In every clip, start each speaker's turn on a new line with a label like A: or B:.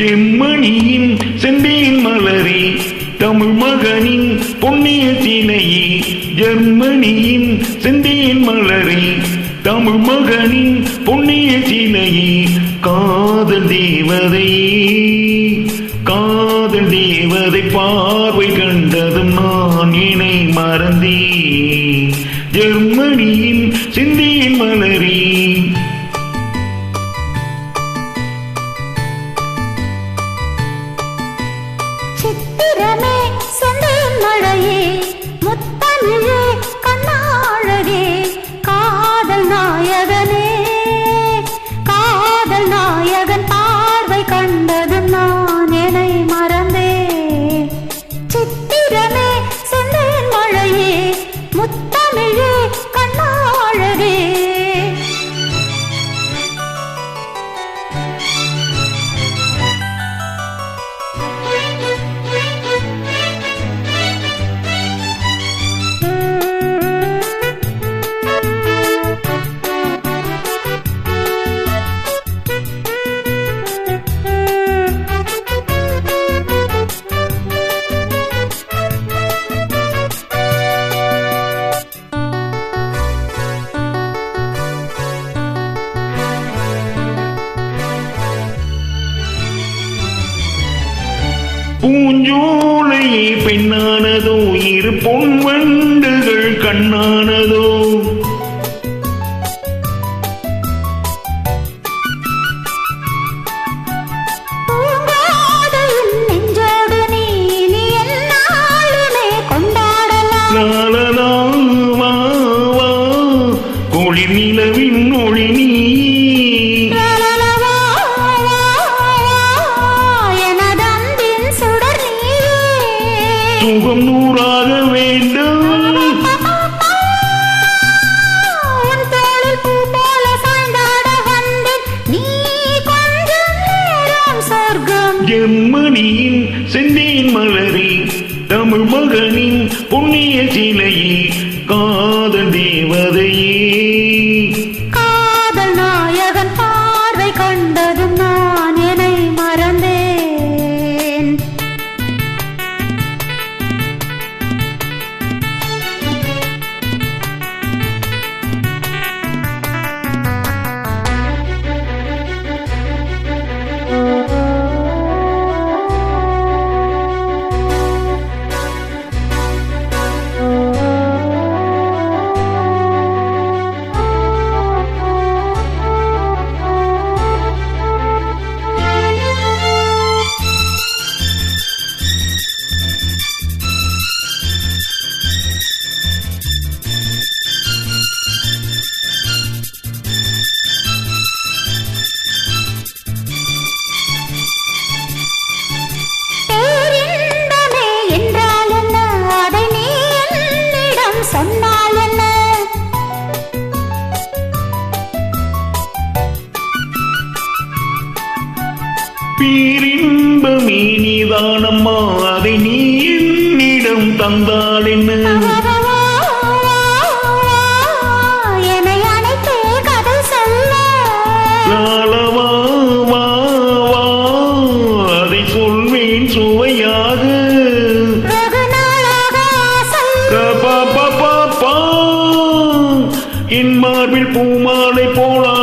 A: செம்மணியின் செந்தியின் மலரி தமிழ் மகனின் பொன்னிய சிலையே ஜெர்மனியின் செந்தியின் மலரி தமிழ் மகனின் பொன்னிய சிலையே காதல் தேவதை காதல் தேவதை பார்வை கண்டதும் நான் இணை மறந்தேன் ஜெர்மனியின் சிந்தியின் மலரே பூஞ்சோலையே பெண்ணானதோ இரு பொன் வண்டுகள் கண்ணானதோ.
B: பூங்காதையின் நெஞ்சோடு கொஞ்சம் நேரம் சொர்க்கம்.
A: ஜெர்மனியின் செந்தேன் மலரே தமிழ் மகனின் புண்ணிய சிலையே காதல் தேவதையே.
B: பேரின்பமே
A: நீதானம்மா அதை நீ என்னிடம் தந்தால் என்ன அதை சொல்வேன் சுவையாக. என் மார்பில் பூமாலை போலாட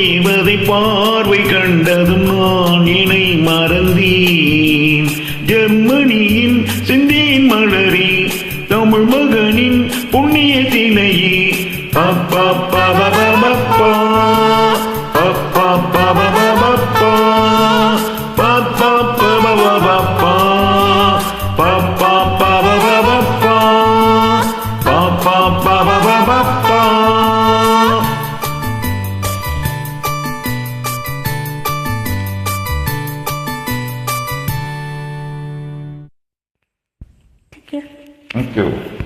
A: தேவதை பார்வை கண்டதும் நான் இணை மறந்தேன். ஜெர்மனியின் சிந்தியின் மலரே தமிழ் மகனின் புண்ணிய தினையே அப்பா பபபபப்பா அப்பா Thank you.